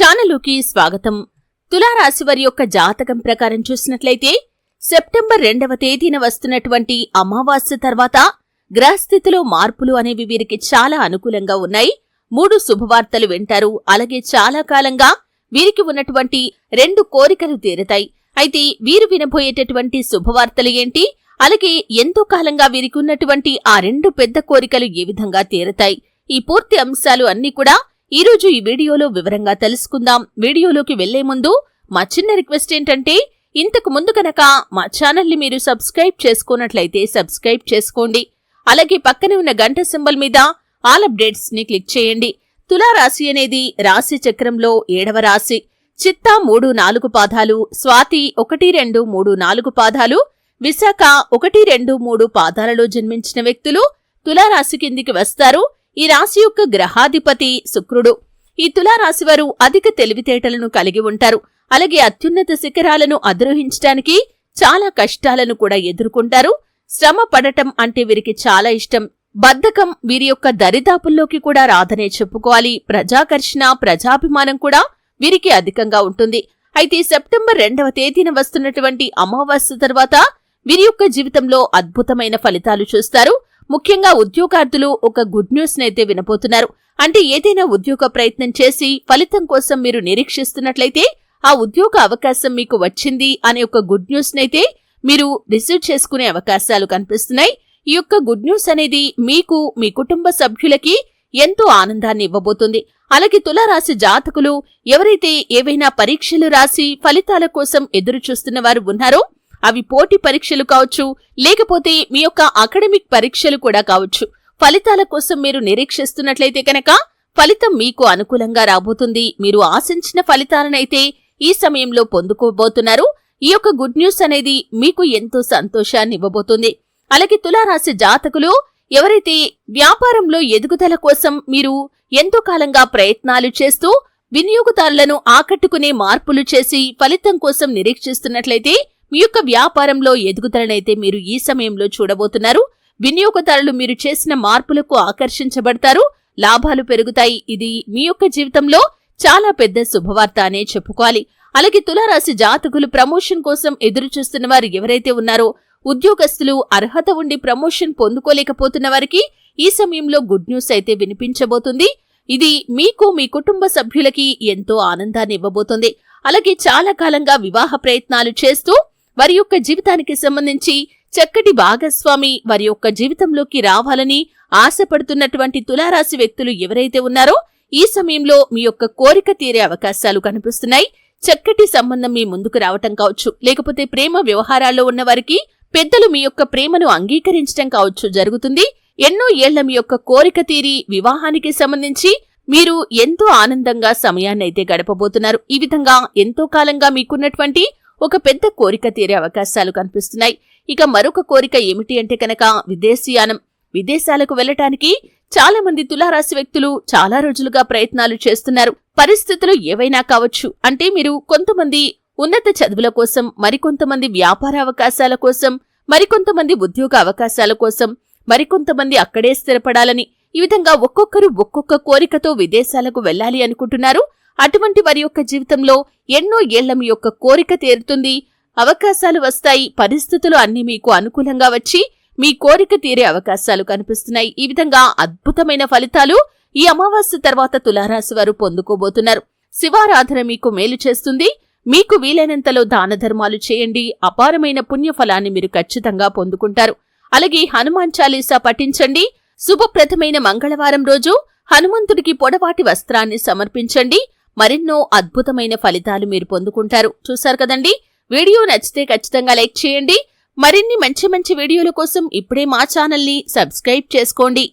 ఛానలుకి స్వాగతం. తులారాశి వారి యొక్క జాతకం ప్రకారం చూసినట్లయితే సెప్టెంబర్ రెండవ తేదీన వస్తున్నటువంటి అమావాస్య తర్వాత గ్రహస్థితిలో మార్పులు అనేవి వీరికి చాలా అనుకూలంగా ఉన్నాయి. మూడు శుభవార్తలు వింటారు. అలాగే చాలా కాలంగా వీరికి ఉన్నటువంటి రెండు కోరికలు తీరుతాయి. అయితే వీరు వినబోయేటటువంటి శుభవార్తలు ఏంటి? అలాగే ఎంతో కాలంగా వీరికి ఉన్నటువంటి ఆ రెండు పెద్ద కోరికలు ఏ విధంగా తీరుతాయి? ఈ పూర్తి అంశాలు అన్ని కూడా ఈరోజు ఈ వీడియోలో వివరంగా తెలుసుకుందాం. వీడియోలోకి వెళ్ళే ముందు మా చిన్న రిక్వెస్ట్ ఏంటంటే ఇంతకు ముందు కనుక మా ఛానల్ని మీరు సబ్స్క్రైబ్ చేసుకున్నట్లయితే సబ్స్క్రైబ్ చేసుకోండి. అలాగే పక్కనే ఉన్న గంట సింబల్ మీద ఆల్ అప్డేట్స్ని క్లిక్ చేయండి. తులారాశి అనేది రాశి చక్రంలో ఏడవ రాశి. చిత్తా మూడు నాలుగు పాదాలు స్వాతి ఒకటి రెండు మూడు నాలుగు పాదాలు విశాఖ ఒకటి రెండు మూడు పాదాలలో జన్మించిన వ్యక్తులు తులారాశి కిందికి వస్తారు. ఈ రాశి యొక్క గ్రహాధిపతి శుక్రుడు. ఈ తులారాశివారు అధిక తెలివితేటలను కలిగి ఉంటారు. అలాగే అత్యున్నత శిఖరాలను అధిరోహించడానికి చాలా కష్టాలను కూడా ఎదుర్కొంటారు. శ్రమ పడటం అంటే వీరికి చాలా ఇష్టం. బద్ధకం వీరి యొక్క దరిదాపుల్లోకి కూడా రాదనే చెప్పుకోవాలి. ప్రజాకర్షణ ప్రజాభిమానం కూడా వీరికి అధికంగా ఉంటుంది. అయితే సెప్టెంబర్ రెండవ తేదీన వస్తున్నటువంటి అమావాస్య తర్వాత వీరి యొక్క జీవితంలో అద్భుతమైన ఫలితాలు చూస్తారు. ముఖ్యంగా ఉద్యోగార్థులు ఒక గుడ్ న్యూస్ నైతే వినబోతున్నారు. అంటే ఏదైనా ఉద్యోగ ప్రయత్నం చేసి ఫలితం కోసం మీరు నిరీక్షిస్తున్నట్లయితే ఆ ఉద్యోగ అవకాశం మీకు వచ్చింది అనే ఒక గుడ్ న్యూస్ నైతే మీరు రిసీవ్ చేసుకునే అవకాశాలు కనిపిస్తున్నాయి. ఈ యొక్క గుడ్ న్యూస్ అనేది మీకు మీ కుటుంబ సభ్యులకి ఎంతో ఆనందాన్ని ఇవ్వబోతుంది. అలాగే తులారాశి జాతకులు ఎవరైతే ఏవైనా పరీక్షలు రాసి ఫలితాల కోసం ఎదురు చూస్తున్న వారు ఉన్నారో అవి పోటీ పరీక్షలు కావచ్చు లేకపోతే మీ యొక్క అకాడమిక్ పరీక్షలు కూడా కావచ్చు. ఫలితాల కోసం మీరు నిరీక్షిస్తున్నట్లయితే కనుక ఫలితం మీకు అనుకూలంగా రాబోతుంది. మీరు ఆశించిన ఫలితాలనైతే ఈ సమయంలో పొందుకోబోతున్నారు. ఈ యొక్క గుడ్ న్యూస్ అనేది మీకు ఎంతో సంతోషాన్ని ఇవ్వబోతుంది. అలాగే తులారాశి జాతకులు ఎవరైతే వ్యాపారంలో ఎదుగుదల కోసం మీరు ఎంతో కాలంగా ప్రయత్నాలు చేస్తూ వినియోగదారులను ఆకట్టుకునే మార్పులు చేసి ఫలితం కోసం నిరీక్షిస్తున్నట్లయితే మీ యొక్క వ్యాపారంలో ఎదుగుదలనైతే మీరు ఈ సమయంలో చూడబోతున్నారు. వినియోగదారులు మీరు చేసిన మార్పులకు ఆకర్షించబడతారు. లాభాలు పెరుగుతాయి. ఇది మీ యొక్క జీవితంలో చాలా పెద్ద శుభవార్త అనే చెప్పుకోవాలి. అలాగే తులారాశి జాతకులు ప్రమోషన్ కోసం ఎదురు చూస్తున్న వారు ఎవరైతే ఉన్నారో ఉద్యోగస్తులు అర్హత ఉండి ప్రమోషన్ పొందుకోలేకపోతున్న వారికి ఈ సమయంలో గుడ్ న్యూస్ అయితే వినిపించబోతుంది. ఇది మీకు మీ కుటుంబ సభ్యులకి ఎంతో ఆనందాన్ని ఇవ్వబోతుంది. అలాగే చాలా కాలంగా వివాహ ప్రయత్నాలు చేస్తూ వారి యొక్క జీవితానికి సంబంధించి చక్కటి భాగస్వామి వారి యొక్క జీవితంలోకి రావాలని ఆశపడుతున్నటువంటి తులారాశి వ్యక్తులు ఎవరైతే ఉన్నారో ఈ సమయంలో మీ యొక్క కోరిక తీరే అవకాశాలు కనిపిస్తున్నాయి. చక్కటి సంబంధం మీ ముందుకు రావటం కావచ్చు. లేకపోతే ప్రేమ వ్యవహారాల్లో ఉన్న వారికి పెద్దలు మీ యొక్క ప్రేమను అంగీకరించడం కావచ్చు జరుగుతుంది. ఎన్నో ఏళ్ళ మీ యొక్క కోరిక తీరి వివాహానికి సంబంధించి మీరు ఎంతో ఆనందంగా సమయాన్ని అయితే గడపబోతున్నారు. ఈ విధంగా ఎంతో కాలంగా మీకున్నటువంటి ఒక పెద్ద కోరిక తీరే అవకాశాలు కనిపిస్తున్నాయి. ఇక మరొక కోరిక ఏమిటి అంటే కనుక విదేశీయానం. విదేశాలకు వెళ్ళటానికి చాలా మంది తులారాశి వ్యక్తులు చాలా రోజులుగా ప్రయత్నాలు చేస్తున్నారు. పరిస్థితులు ఏవైనా కావచ్చు. అంటే మీరు కొంతమంది ఉన్నత చదువుల కోసం మరికొంతమంది వ్యాపార అవకాశాల కోసం మరికొంతమంది ఉద్యోగ అవకాశాల కోసం మరికొంతమంది అక్కడే స్థిరపడాలని ఈ విధంగా ఒక్కొక్కరు ఒక్కొక్క కోరికతో విదేశాలకు వెళ్ళాలి అనుకుంటున్నారు. అటువంటి వారి యొక్క జీవితంలో ఎన్నో ఏళ్ళ మీ యొక్క కోరిక తీరుతుంది. అవకాశాలు వస్తాయి. పరిస్థితులు అన్ని మీకు అనుకూలంగా వచ్చి మీ కోరిక తీరే అవకాశాలు కనిపిస్తున్నాయి. ఈ విధంగా అద్భుతమైన ఫలితాలు ఈ అమావాస్య తర్వాత తులారాశి వారు పొందుకోబోతున్నారు. శివారాధన మీకు మేలు చేస్తుంది. మీకు వీలైనంతలో దాన ధర్మాలు చేయండి. అపారమైన పుణ్యఫలాన్ని మీరు ఖచ్చితంగా పొందుకుంటారు. అలాగే హనుమాన్ చాలీసా పఠించండి. శుభప్రదమైన మంగళవారం రోజు హనుమంతుడికి పొడవాటి వస్త్రాన్ని సమర్పించండి. మరెన్నో అద్భుతమైన ఫలితాలు మీరు పొందుకుంటారు. చూశారు కదండి? వీడియో నచ్చితే ఖచ్చితంగా లైక్ చేయండి. మరిన్ని మంచి మంచి వీడియోల కోసం ఇప్పుడే మా ఛానల్ని సబ్స్క్రైబ్ చేసుకోండి.